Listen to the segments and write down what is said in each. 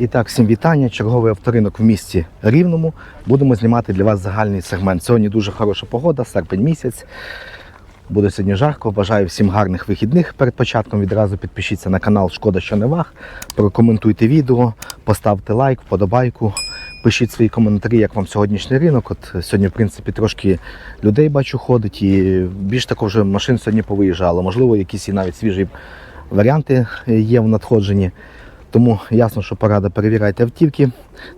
І так, всім вітання. Черговий авторинок в місті Рівному. Будемо знімати для вас загальний сегмент. Сьогодні дуже хороша погода, серпень місяць. Буде сьогодні жарко. Бажаю всім гарних вихідних. Перед початком відразу підпишіться на канал Шкода, що не ваг. Прокоментуйте відео, поставте лайк, вподобайку. Пишіть свої коментарі, як вам сьогоднішній ринок. От сьогодні, в принципі, трошки людей бачу ходить, і більш також машин сьогодні повиїжджало. Можливо, якісь і навіть свіжі варіанти є в надходженні. Тому ясно, що порада перевіряйте автівки.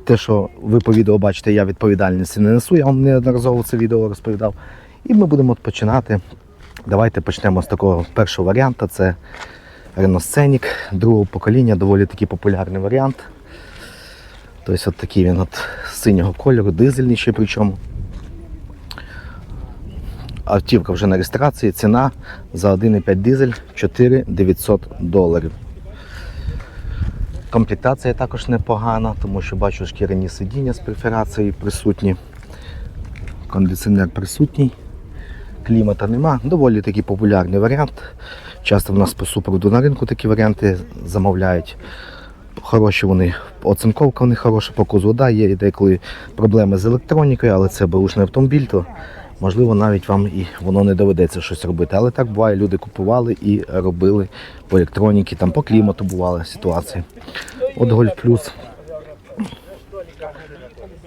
Те, що ви по відео бачите, я відповідальності не несу, я вам неодноразово це відео розповідав. І ми будемо починати. Давайте почнемо з такого першого варіанту. Це Renault Scenic другого покоління, доволі такий популярний варіант. Тобто от такий він от синього кольору, дизельний ще причому. Автівка вже на реєстрації, ціна за 1,5 дизель 4900 доларів. Комплектація також непогана, тому що бачу шкіряні сидіння з перфорацією присутні. Кондиціонер присутній, клімата нема. Доволі такий популярний варіант. Часто в нас по супроводу на ринку такі варіанти замовляють. Хороші вони, оцинковка в них хороша, показ вода, є деколи проблеми з електронікою, але це бушний автомобіль, то можливо навіть вам і воно не доведеться щось робити. Але так буває, люди купували і робили по електроніці, там по клімату бували ситуації. От Гольф Плюс.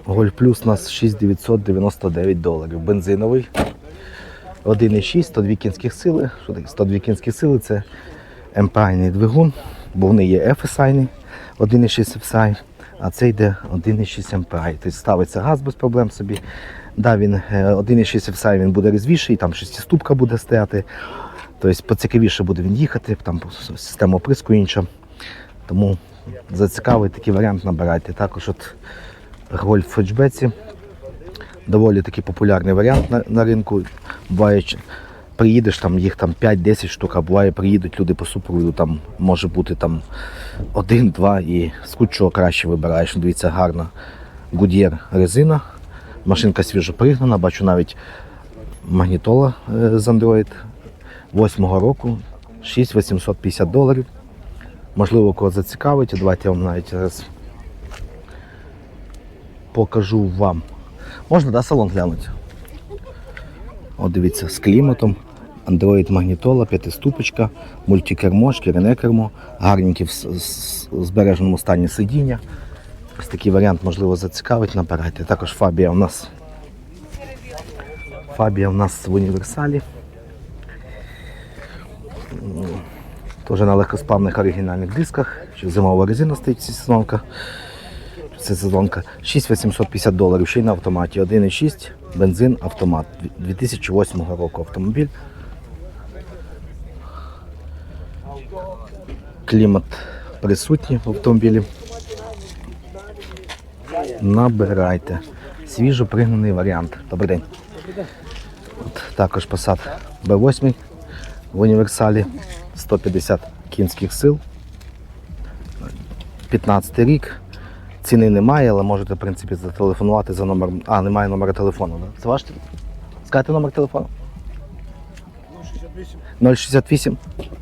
Гольф Плюс у нас 6999 доларів. Бензиновий. 1,6, 102 кінських сили. 102 кінські сили це MPI двигун, бо вони є FSI, 1,6 FSI, а це йде 1,6 MPI. Тобто ставиться газ без проблем собі. Да, він е, 1,6 FSI він буде різвіший, там шестиступка буде стояти. Тобто поцікавіше буде він їхати, там система оприску інша. Тому зацікавий такий варіант набирайте. Також от Гольф в фетчбеці. Доволі такий популярний варіант на, на ринку. Буває, приїдеш, там їх там 5-10 штук, а буває, приїдуть люди по супроводу, там може бути там один-два і з кучого краще вибираєш. Дивіться, гарна Goodyear резина. Машинка свіжо пригнана, бачу навіть магнітола е, з Android 8 року, 6850 доларів. Можливо, кого зацікавить, давайте я вам навіть зараз покажу вам. Можна, да, салон глянути? О, дивіться, з кліматом. Android магнітола, п'ятиступочка, мультикермо, шкіряне кермо, гарненькі в збереженому стані сидіння. Ось такий варіант, можливо, зацікавить, набирайте. Також Фабія у нас. Фабія у нас в універсалі. Теж на легкосплавних оригінальних дисках. Ще зимова резина стоїть сезонка. Це сезонка 6850 доларів, ще й на автоматі. 1,6 бензин автомат. 2008 року автомобіль. Клімат присутній в автомобілі. Набирайте. Свіжо пригнаний варіант. Добрий день. От також Passat B8 в універсалі 150 кінських сил. 15 рік. Ціни немає, але можете, в принципі, зателефонувати за номером. А, немає номера телефону. Да? Це ваш? Скажете номер телефону? 068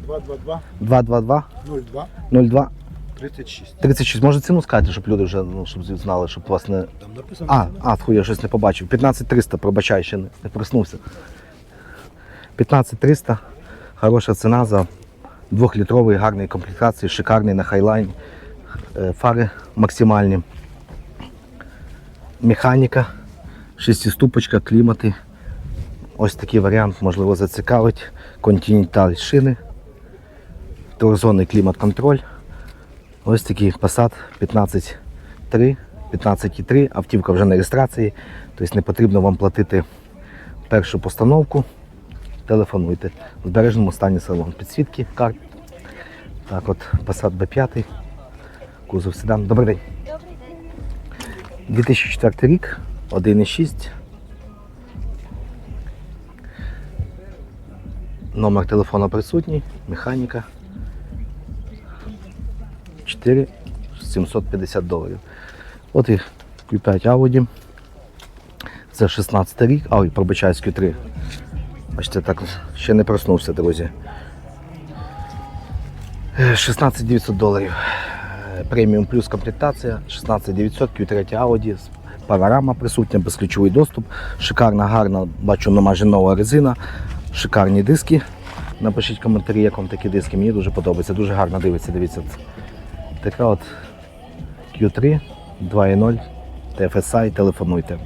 222 222 02 02 36. 36. Може ціну сказати, щоб люди вже ну, щоб знали, щоб вас не. Там написано. А, а, фу, я щось не побачив. 15300, пробачай, ще не, не проснувся. 15300. Хороша ціна за двохлітровий гарний комплектації, шикарний на хайлайн. Е, Фари максимальні. Механіка, шестиступочка, клімати. Ось такий варіант, можливо, зацікавить. Континенталь шини. Трьохзонний клімат-контроль. Ось такий Passat 15.3, 15.3, автівка вже на реєстрації, тобто не потрібно вам платити першу постановку. Телефонуйте. В збереженому стані салон. Підсвітки, карт. Так от, Passat B5, кузов седан. Добрий день. 2004 рік, 1,6. Номер телефону присутній, механіка. 4 750 доларів. От і Q5 Audi. Це 16 рік. Ой, пробачаюсь Q3. Бачите, так ще не проснувся, друзі. Е, 16 900 доларів. Е, Преміум плюс комплектація, 16900, Q3 Audi, панорама присутня, безключовий доступ, шикарна, гарна, бачу, ну, майже нова резина, шикарні диски. Напишіть коментарі, як вам такі диски. Мені дуже подобається, дуже гарно дивиться. Дивіться. Така от Q3 2.0 TFSI, телефонуйте.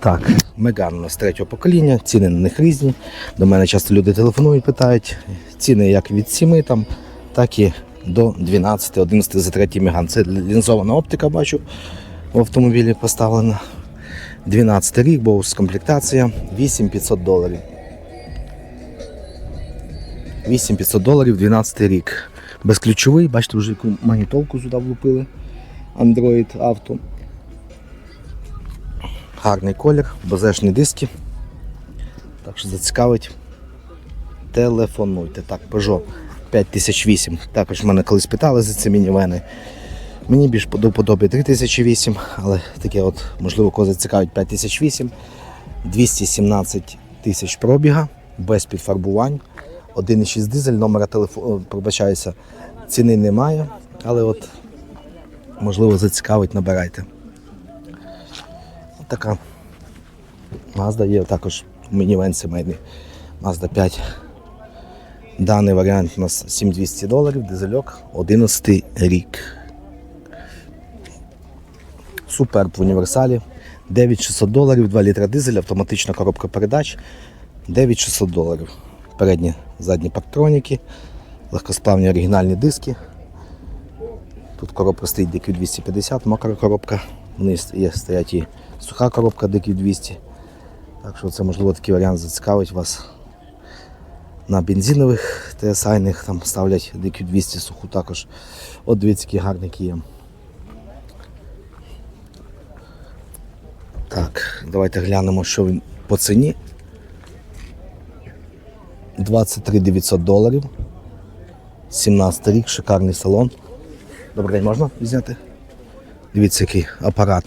Так, Меган у нас третього покоління, ціни на них різні. До мене часто люди телефонують, питають. Ціни як від 7 там, так і до 12-11 за третій Меган. Це лінзована оптика, бачу, в автомобілі поставлена. 12 рік, боус комплектація, 8500 доларів. 8500 доларів, 12 рік. Безключовий, бачите, вже яку магнітолку сюди влупили. Android Auto. Гарний колір, базешні диски. Так що зацікавить. Телефонуйте. Так, Peugeot 5008. Також мене колись питали за ці мінівени. Мені більш до вподоби 3008, але таке от, можливо, кого зацікавить 5008. 217 тисяч пробіга, без підфарбувань. 1,6 дизель, номера телефону, пробачаюся, ціни немає, але от, можливо, зацікавить, набирайте. От така Mazda є також мінівен сімейний. Mazda 5. Даний варіант у нас 7200 доларів, дизельок, 11 рік. Суперб в універсалі. 9600 доларів, 2 літра дизель, автоматична коробка передач. 9600 доларів. Передні, задні парктроніки, легкосплавні оригінальні диски. Тут коробка стоїть DQ250, мокра коробка. Вниз є стоять і суха коробка DQ200. Так що це можливо такий варіант зацікавить вас. На бензинових TSI там ставлять DQ200 суху також. От дивіться, які гарні є. Так, давайте глянемо, що він по ціні. 23 900 доларів. 17 рік, шикарний салон. Добрий день, можна взяти? Дивіться, який апарат.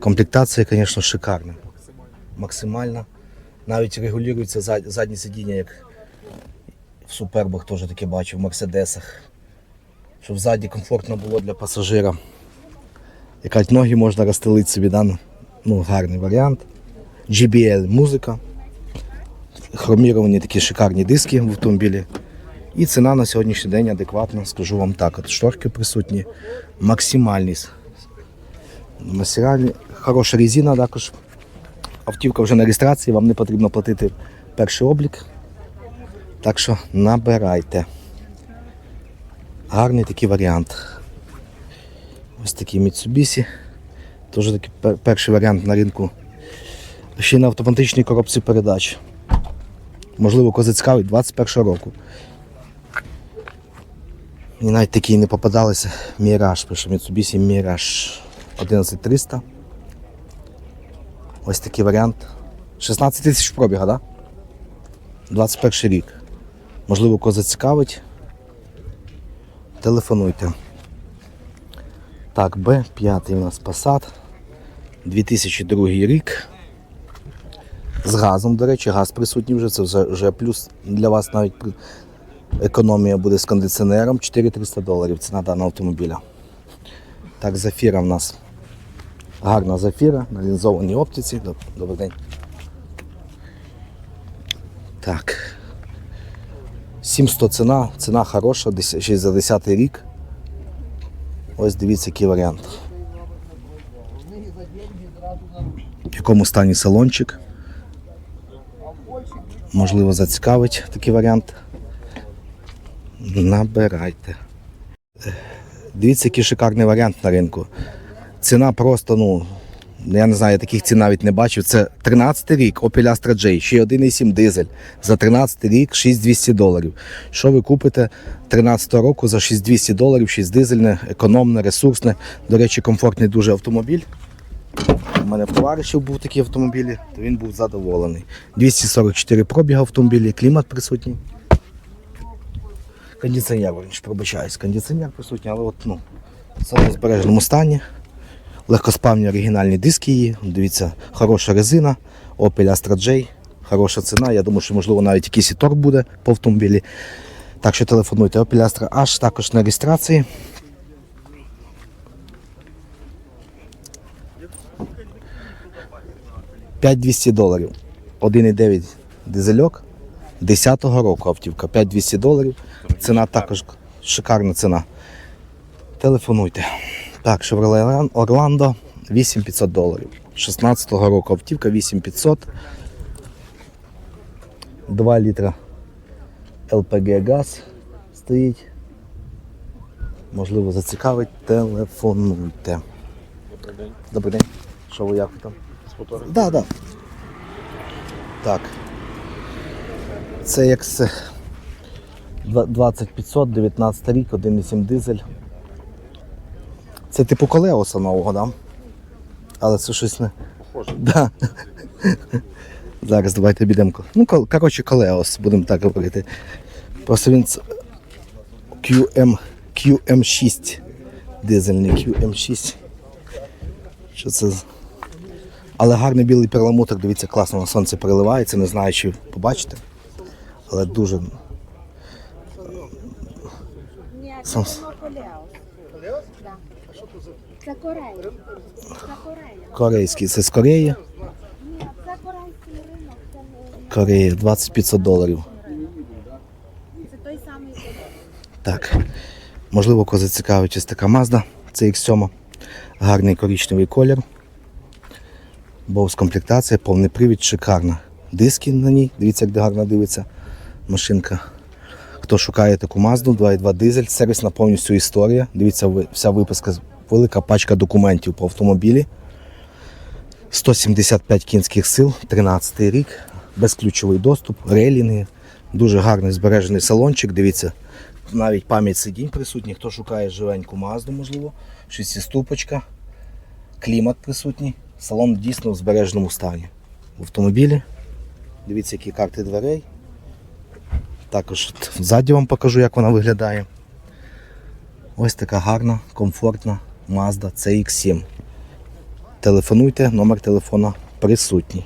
Комплектація, звісно, шикарна. Максимальна. Навіть регулюється зад- заднє сидіння, як в супербах теж таке бачив, в мерседесах. Щоб ззаді комфортно було для пасажира. Якать ноги можна розстелити собі, да? ну, гарний варіант. JBL музика. Хроміровані такі шикарні диски в автомобілі. І ціна на сьогоднішній день адекватна, скажу вам так. От шторки присутні, максимальні. Масіральні. Хороша резина також. Автівка вже на реєстрації, вам не потрібно платити перший облік. Так що набирайте. Гарний такий варіант. Ось такий Mitsubishi. Теж такий перший варіант на ринку. Ще й на автоматичній коробці передач. Можливо, кого зацікавить 21 року. І навіть такі не попадалися. Міраж, пише Mitsubishi Mirage 11300. Ось такий варіант. 16 тисяч пробіга, так? Да? 21 рік. Можливо, кого зацікавить. Телефонуйте. Так, Б5 у нас Passat. 2002 рік. З газом, до речі, газ присутній вже, це вже, вже плюс для вас навіть економія буде з кондиціонером 4300 доларів ціна даного автомобіля. Так, зафіра в нас гарна зафіра на лінзованій оптиці. Добрий день. Так. 700 ціна, ціна хороша, десь- ще за 10 рік. Ось дивіться, який варіант. В якому стані салончик. Можливо, зацікавить такий варіант. Набирайте. Дивіться, який шикарний варіант на ринку. Ціна просто, ну, я не знаю, я таких цін навіть не бачив. Це 13 рік Opel Astra J, ще й 1,7 дизель. За 13 рік 6200 доларів. Що ви купите 13 року за 6200 доларів, 6 дизельне, економне, ресурсне. До речі, комфортний дуже автомобіль. У мене товаришів був такий автомобіль, то він був задоволений. 244 пробіга автомобілі, клімат присутній. Кондиціонер, пробачаюсь, кондиціонер присутній, але от, ну, в самому збереженому стані. Легкоспавні оригінальні диски її. Дивіться, хороша резина, Opel Astra J, хороша ціна. Я думаю, що можливо навіть якийсь і торг буде по автомобілі. Так що телефонуйте. Opel Astra аж також на реєстрації. П'ять 200 доларів. 1,9 дизельок. 10-го року автівка. 5200 доларів. Ціна також шикарна ціна. Телефонуйте. Так, Chevrolet Orlando 8500 доларів. 16-го року автівка 8500. 2 літра LPG газ стоїть. Можливо, зацікавить, телефонуйте. Добрий день. Добрий день. Що ви як там? З фотографії. Да, да. Так. Це як з 2500, 19 рік, 1,7 дизель. Це типу колеоса нового, да? Але це щось не. Похоже. Да. Зараз давайте підемо. Ну, коротше, колеос, будемо так говорити. Просто він QM, QM6. Дизельний QM6. Що це? Але гарний білий перламутр, дивіться, класно на сонце переливається, не знаю, чи побачите. Але дуже. Сам-. Це Корея. Корейський. Це з Кореї. Ні, це корейський ринок. Корея 2500 доларів. це той самий. Так. Можливо, кого зацікавить ось така Mazda. Це X7. Гарний коричневий колір. Бовс комплектація, повний привід, шикарна. Диски на ній. Дивіться, як гарно дивиться машинка. Хто шукає таку Mazda, 2.2 дизель, сервісна повністю історія. Дивіться, вся виписка, велика пачка документів по автомобілі. 175 кінських сил, 13 рік, безключовий доступ, рейлінги, дуже гарний збережений салончик. Дивіться, навіть пам'ять сидінь присутній. Хто шукає живеньку Мазду, можливо, шестиступочка, клімат присутній. Салон дійсно в збереженому стані. В автомобілі. Дивіться, які карти дверей. Також от ззаді вам покажу, як вона виглядає. Ось така гарна, комфортна Mazda CX7. Телефонуйте, номер телефона присутній.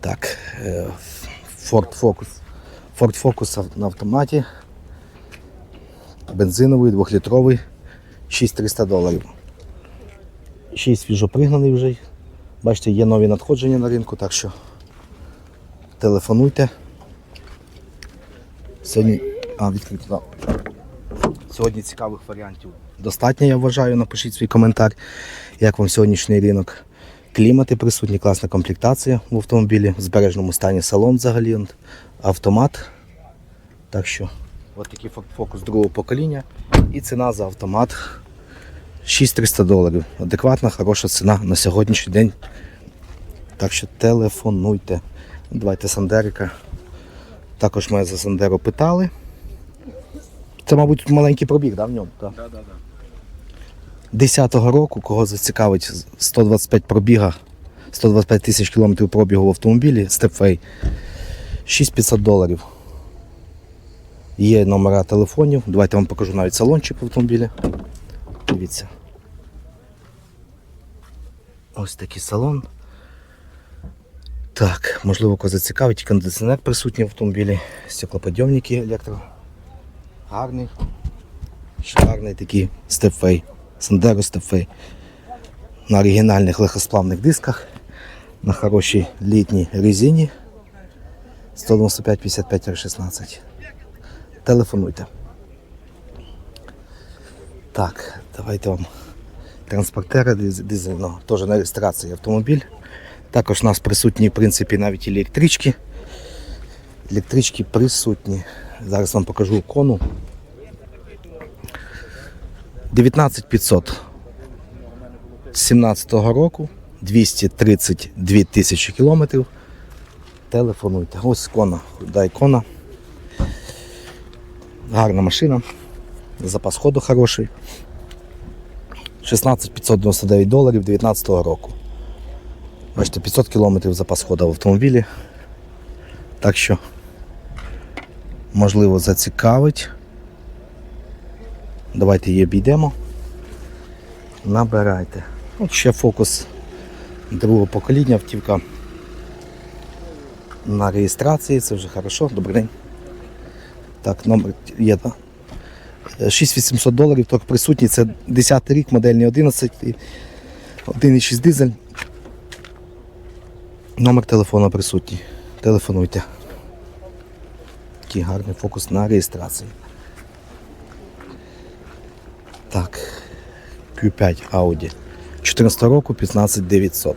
Так, е, Ford Focus. Ford Focus на автоматі. Бензиновий, двохлітровий, 6300 доларів. Ще й свіжопригнаний вже. Бачите, є нові надходження на ринку, так що телефонуйте. Сьогодні. А, відкрито. Сьогодні цікавих варіантів достатньо, я вважаю. Напишіть свій коментар, як вам сьогоднішній ринок. Клімати присутні, класна комплектація в автомобілі, в збереженому стані салон взагалі, автомат. Так що, от такий Focus другого покоління. І ціна за автомат 6300 доларів. Адекватна, хороша ціна на сьогоднішній день. Так що телефонуйте. Давайте Сандерика. Також мене за Сандеро питали. Це, мабуть, маленький пробіг, да, в ньому? Так. Да, да. 10-го року, кого зацікавить 125 пробіга, 125 тисяч кілометрів пробігу в автомобілі, степфей, 6500 доларів. Є номера телефонів. Давайте я вам покажу навіть салончик в автомобілі. Дивіться. Ось такий салон. Так, можливо, кого зацікавить, кондиціонер присутній в автомобілі, стеклоподйомники електро. Гарний. Шикарний такий степфей. Сандеро степфей. На оригінальних легкосплавних дисках. На хорошій літній резині. 195 55 R16. Телефонуйте. Так, давайте вам транспортера диз- дизельного. Теж на реєстрації автомобіль. Також у нас присутні, в принципі, навіть електрички. Електрички присутні. Зараз вам покажу ікону. 19500 17 року, 232 тисячі кілометрів. Телефонуйте. Ось ікона, худа ікона. Гарна машина. Запас ходу хороший. 16 599 доларів 19 року. Бачите, 500 кілометрів запас ходу в автомобілі. Так що, можливо, зацікавить. Давайте її обійдемо. Набирайте. От ще фокус другого покоління автівка на реєстрації, це вже хорошо, добрий день. Так, номер є, так? 6800 доларів, тільки присутній. Це 10 рік, модельний 11, 1,6 дизель. Номер телефону присутній. Телефонуйте. Такий гарний фокус на реєстрацію. Так. Q5 Audi. 14 року 15900.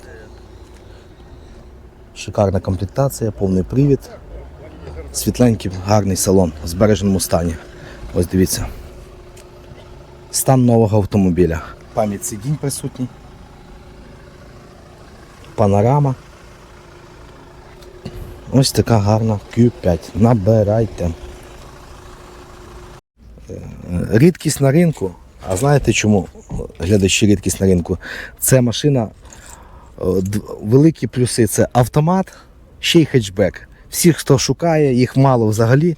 Шикарна комплектація, повний привід. Світленький, гарний салон в збереженому стані. Ось дивіться. Стан нового автомобіля. Пам'ять сидінь присутній. Панорама. Ось така гарна Q5. Набирайте. Е, Рідкість на ринку. А знаєте чому глядачі рідкість на ринку? Це машина, е, великі плюси це автомат, ще й хетчбек. Всі, хто шукає, їх мало взагалі.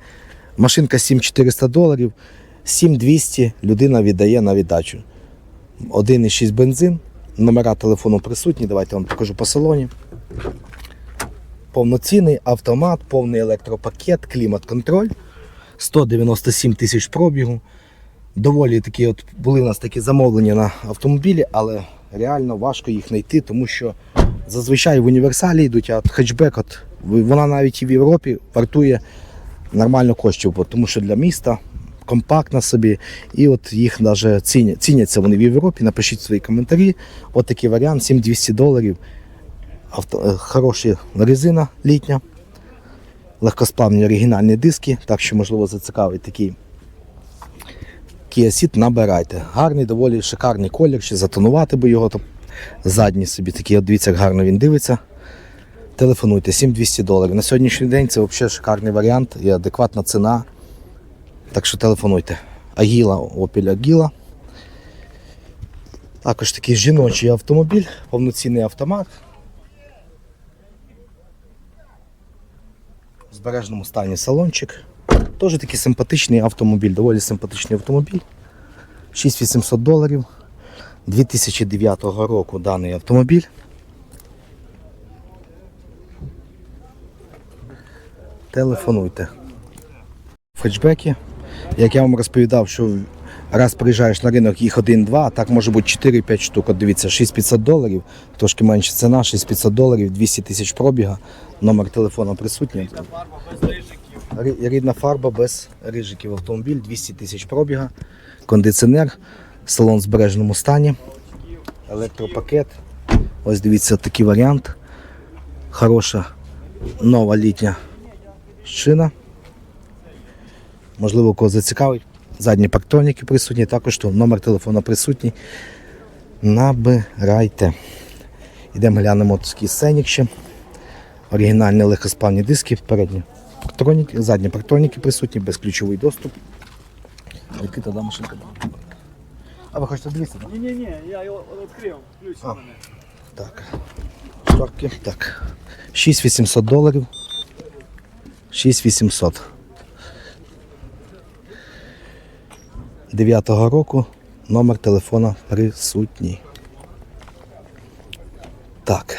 Машинка 7400 доларів, 7200 людина віддає на віддачу. 1,6 бензин, номера телефону присутні. Давайте вам покажу по салоні. Повноцінний автомат, повний електропакет, клімат-контроль, 197 тисяч пробігу. Доволі такі от були у нас такі замовлення на автомобілі, але реально важко їх знайти, тому що зазвичай в універсалі йдуть, а от хетчбек, от, вона навіть і в Європі вартує нормально коштів, тому що для міста компактна собі, і от їх навіть цінять, ціняться вони в Європі. Напишіть свої коментарі. От такий варіант, 7200 доларів. Авто, е, хороша резина літня, легкосплавні оригінальні диски, так що, можливо, зацікавить такий Kia Ceed набирайте. Гарний, доволі шикарний колір, ще затонувати би його. то Задній собі такий, от дивіться, як гарно він дивиться. Телефонуйте 7200 доларів. На сьогоднішній день це взагалі шикарний варіант і адекватна ціна. Так що телефонуйте. Агіла, Opel Agila. Також такий жіночий автомобіль, повноцінний автомат. В збережному стані салончик. Теж такий симпатичний автомобіль, доволі симпатичний автомобіль. 6800 доларів. 2009 року даний автомобіль. Телефонуйте. Фетчбеки. Як я вам розповідав, що раз приїжджаєш на ринок, їх один-два, так може бути 4-5 штук. От дивіться, 6500 доларів, трошки менша ціна, 6500 доларів, 200 тисяч пробіга, номер телефону присутній. Рі- Рідна фарба без рижиків. Автомобіль 200 тисяч пробіга, кондиціонер, салон в збереженому стані, електропакет. Ось дивіться такий варіант. Хороша нова літня шина. Можливо, кого зацікавить. Задні парктроніки присутні, також тут номер телефону присутній. Набирайте. Йдемо глянемо такий сценік ще. Оригінальні легкоспавні диски, передні парктроніки, задні парктроніки присутні, безключовий доступ. Відкрита да, машинка. А ви хочете дивитися? Ні-ні-ні, я його відкрив, ключ у мене. Так. Шторки. Так. 6800 доларів. 6800. 9 року номер телефона присутній. Так.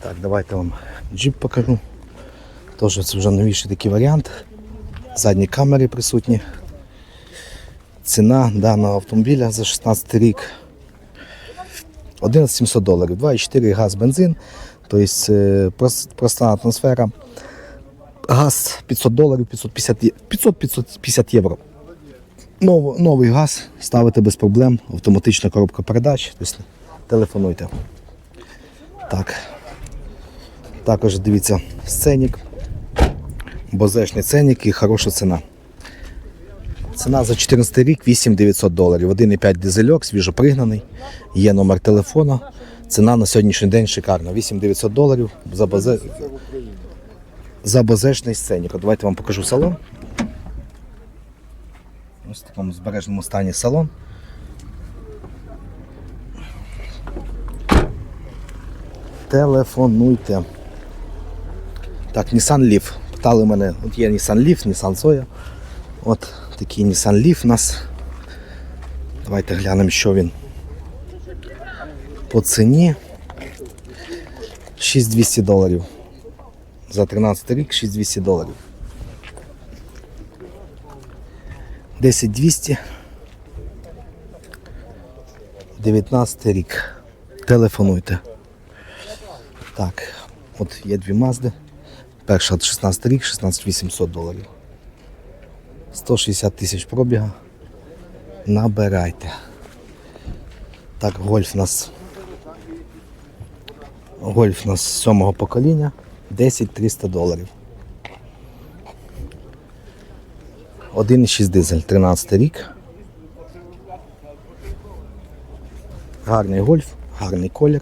Так, давайте вам джип покажу. Тож це вже новіший такий варіант. Задні камери присутні. Ціна даного автомобіля за 16 рік 11700 доларів, 2,4 газ, бензин, тобто е, проста атмосфера. Газ 500 доларів, 550, є- 500-550 євро. Нов, новий газ ставите без проблем, автоматична коробка передач, тобто телефонуйте. Так. Також дивіться сценік, бозешний ценник і хороша ціна. Ціна за 14 рік 8900 доларів. 1,5 дизельок, свіжопригнаний. Є номер телефона. Ціна на сьогоднішній день шикарна. 8900 доларів за, базе... за базешний сценік. Давайте вам покажу салон. Ось в такому збережному стані салон. Телефонуйте. Так, Nissan Leaf. Питали мене, от є Nissan Leaf, Nissan Zoya. От такий Nissan Leaf у нас. Давайте глянемо, що він. По ціні 6200 доларів. За 13 рік 6200 доларів. 10200. 19 рік. Телефонуйте. Так, от є дві мазди. Перша 16 рік, 16 800 доларів. 160 тисяч пробіга. Набирайте. Так, гольф у нас. Гольф у нас сьомого покоління. 10 300 доларів. 1,6 дизель, 13 рік. Гарний гольф, гарний колір.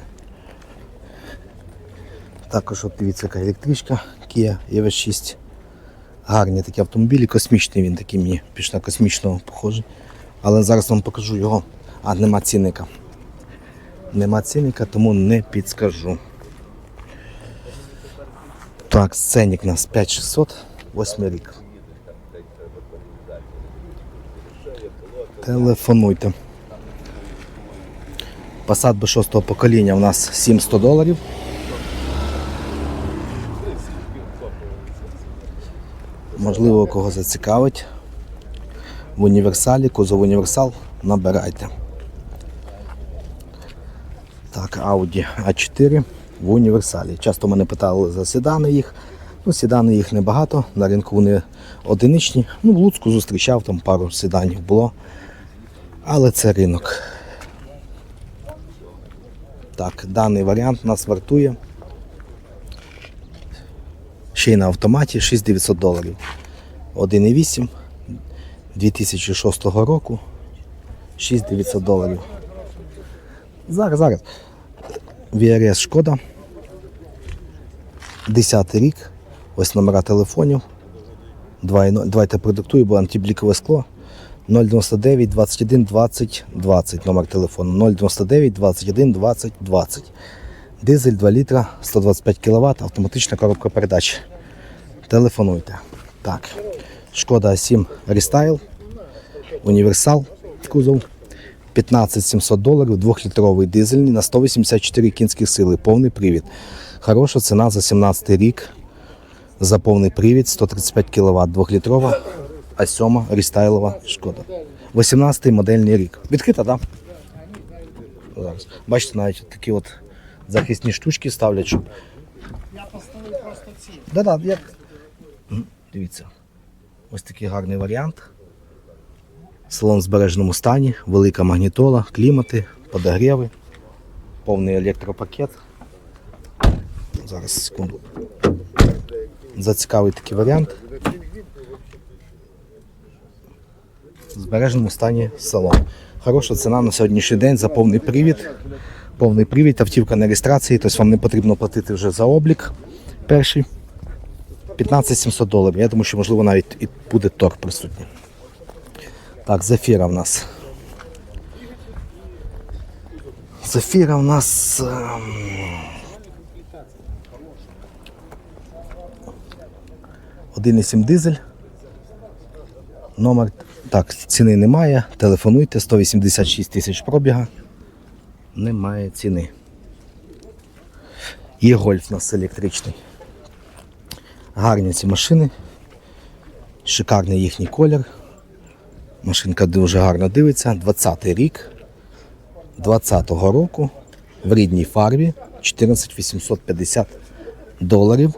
Також от дивіться, яка електричка Kia EV6. Гарні такі автомобілі, космічний він такий мені, більш на космічного похожий. Але зараз вам покажу його. А, нема цінника. Нема цінника, тому не підскажу. Так, сценік у нас 5600, 8 рік. Телефонуйте. Passat b 6 покоління у нас 700 доларів. Можливо, кого зацікавить. В універсалі, кузов універсал набирайте. Так, Audi A4 в універсалі. Часто мене питали за седани їх. Ну, седани їх небагато, на ринку вони одиничні. Ну, в Луцьку зустрічав, там пару седанів було. Але це ринок. Так, даний варіант нас вартує. Ще й на автоматі 6900 доларів. 1,8 2006 року. 6900 доларів. Зараз, зараз. VRS Шкода. 10 рік. Ось номера телефонів. Давайте продиктую, бо антиблікове скло. 099 21 20 20 номер телефону 099 21 20 20 Дизель 2 літра, 125 кВт, автоматична коробка передач. Телефонуйте. Так. Шкода 7 Restyle, універсал кузов. 15 700 доларів, 2-літровий дизельний на 184 кінських сили, повний привід. Хороша ціна за 17 рік. За повний привід 135 кВт, 2-літрова, а 7 рестайлова шкода. 18-й модельний рік. Відкрита, так? Да? Зараз. Бачите, навіть такі от захисні штучки ставлять, щоб. Я поставив просто ці. Да, да. М, Дивіться. Ось такий гарний варіант. Салон в збереженому стані, велика магнітола, клімати, подогріви, повний електропакет. Зараз секунду. Зацікавий такий варіант. Збереженому стані салон. Хороша ціна на сьогоднішній день за повний привід. Повний привід, автівка на реєстрації, тобто вам не потрібно платити вже за облік перший. 15 700 доларів. Я думаю, що можливо навіть і буде торг присутній. Так, Зефіра в нас. Зефіра в нас. ем, Один і сім дизель. Номер. Так, ціни немає. Телефонуйте 186 тисяч пробіга. Немає ціни. Є гольф у нас електричний. Гарні ці машини. Шикарний їхній колір. Машинка дуже гарно дивиться. 20-й рік. 20-го року. В рідній фарбі 14 850 доларів.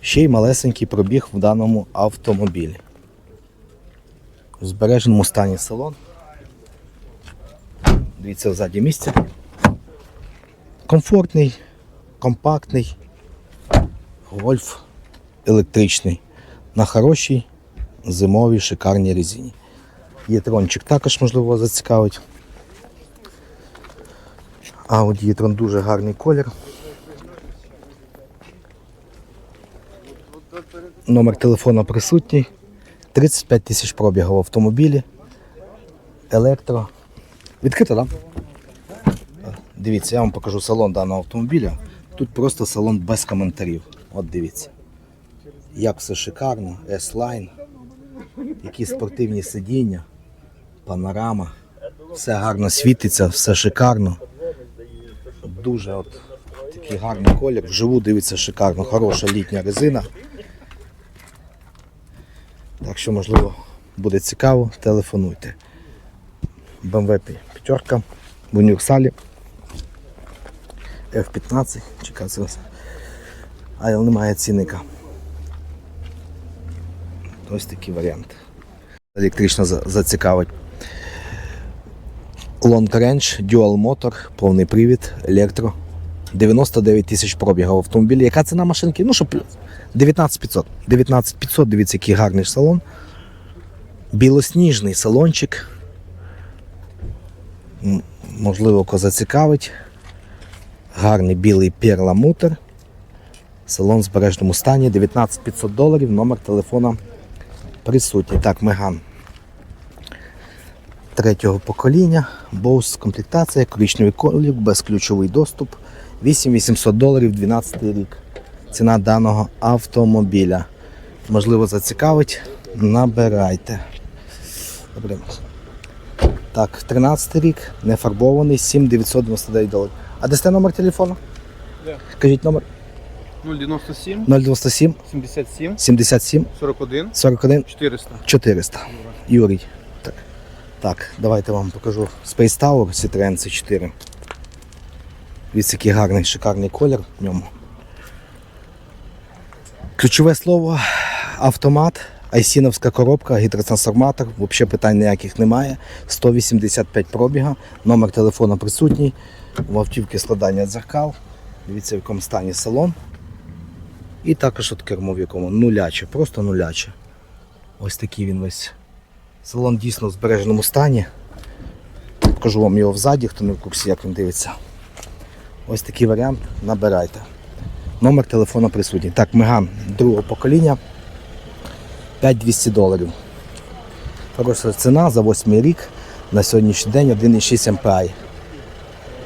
Ще й малесенький пробіг в даному автомобілі. В збереженому стані салон. Дивіться ззаді місця. Комфортний, компактний. Гольф електричний. На хорошій зимовій шикарній резині. Єтрончик також можливо зацікавить. Audi Єтрон дуже гарний колір. Номер телефону присутній. 35 тисяч пробігу в автомобілі. Електро. Відкрито, так? Дивіться, я вам покажу салон даного автомобіля. Тут просто салон без коментарів. От дивіться. Як все шикарно, S-Line, які спортивні сидіння, панорама. Все гарно світиться, все шикарно. Дуже от такий гарний колір. Вживу дивиться шикарно, хороша літня резина. Так що, можливо, буде цікаво, телефонуйте. BMW п'ятерка в універсалі. F15, чекай, але немає цінника. Ось такий варіант. Електрично зацікавить. Long Range, Dual Motor, повний привід, електро. 99 тисяч пробігів автомобілі. Яка ціна машинки? Ну, щоб 19500. 19500, дивіться, який гарний салон. Білосніжний салончик. Можливо, кого зацікавить. Гарний білий перламутр. Салон в збережному стані. 19500 доларів. Номер телефона присутній. Так, Меган. Третього покоління. Bose комплектація, коричневий колір, безключовий доступ. 8800 доларів, 12 рік. Ціна даного автомобіля. Можливо, зацікавить. Набирайте. Добре. Так, 13 рік, не фарбований, 7999 доларів. А де сте номер телефону? Де? Кажіть номер 097 097 77 77 41 41 400. 400. Юрій. Так. так, давайте вам покажу Space Tower Citroen C4. Дивіться, який гарний, шикарний колір в ньому. Ключове слово автомат, айсіновська коробка, гідротрансформатор, взагалі питань ніяких немає. 185 пробіга, номер телефона присутній, в автівки складання дзеркал. Дивіться, в якому стані салон. І також от кермо в якому нуляче, просто нуляче. Ось такий він весь. Салон дійсно в збереженому стані. Покажу вам його взаді, хто не в курсі, як він дивиться. Ось такий варіант. Набирайте. Номер телефону присутній. Так, Меган другого покоління. 5200 доларів. Хороша ціна за 8 рік. На сьогоднішній день 1,6 MPI.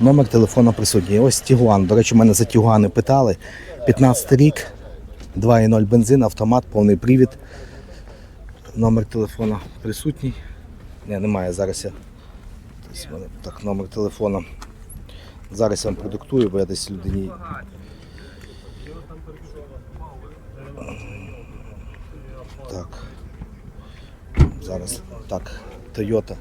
Номер телефону присутній. Ось Тігуан. До речі, мене за Тігуани питали. 15 рік, 2,0 бензин, автомат, повний привід. Номер телефона присутній. Ні, немає. Зараз я. Так, номер телефона. Зараз я вам продиктую, бо я десь людині. Так. Зараз. Так. Toyota.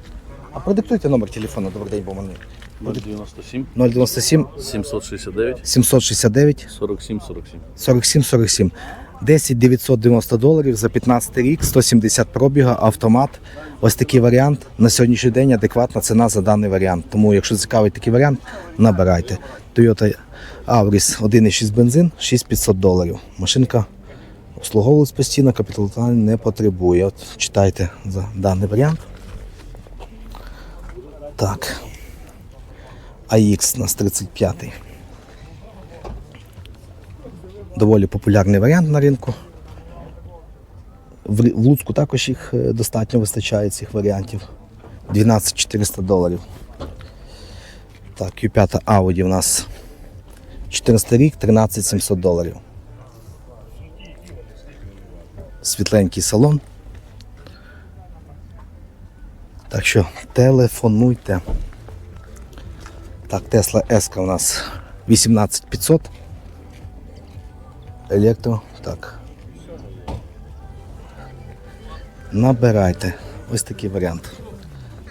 А продиктуйте номер телефона, добрий день, бо мене. 097 097 769 769 47 47. 47 47. 10 990 доларів за 15 рік, 170 пробіга, автомат. Ось такий варіант. На сьогоднішній день адекватна ціна за даний варіант. Тому, якщо цікавий такий варіант, набирайте. Toyota Auris 1,6 бензин, 6500 доларів. Машинка обслуговувалась постійно, капіталування не потребує. От читайте за даний варіант. Так. AX нас 35. доволі популярний варіант на ринку. В Луцьку також їх е, достатньо вистачає цих варіантів. 12 400 доларів. Так, Q5 Audi у нас 14 рік, 13 700 доларів. Світленький салон. Так що телефонуйте. Так, Tesla S у нас 18 500 електро. Так. Набирайте. Ось такий варіант.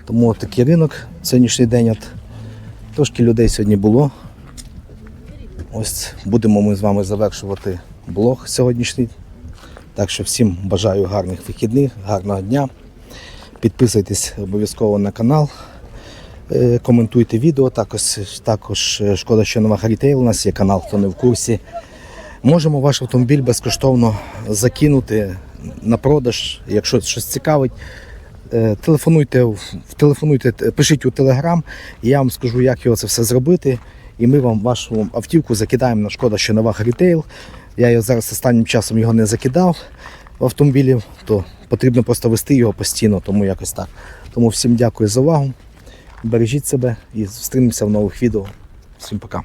Тому такий ринок сьогоднішній день. От. Трошки людей сьогодні було. Ось будемо ми з вами завершувати блог сьогоднішній. Так що всім бажаю гарних вихідних, гарного дня. Підписуйтесь обов'язково на канал. Е, Коментуйте відео. Також, також е, шкода, що нова Рітейл у нас є канал, хто не в курсі. Можемо ваш автомобіль безкоштовно закинути на продаж, якщо щось цікавить. Е, Телефонуйте, телефонуйте, пишіть у Телеграм, я вам скажу, як його це все зробити. І ми вам вашу автівку закидаємо на шкода, що нова рітейл. Я його зараз останнім часом його не закидав в автомобілі, то потрібно просто вести його постійно, тому якось так. Тому всім дякую за увагу. Бережіть себе і зустрінемося в нових відео. Всім пока.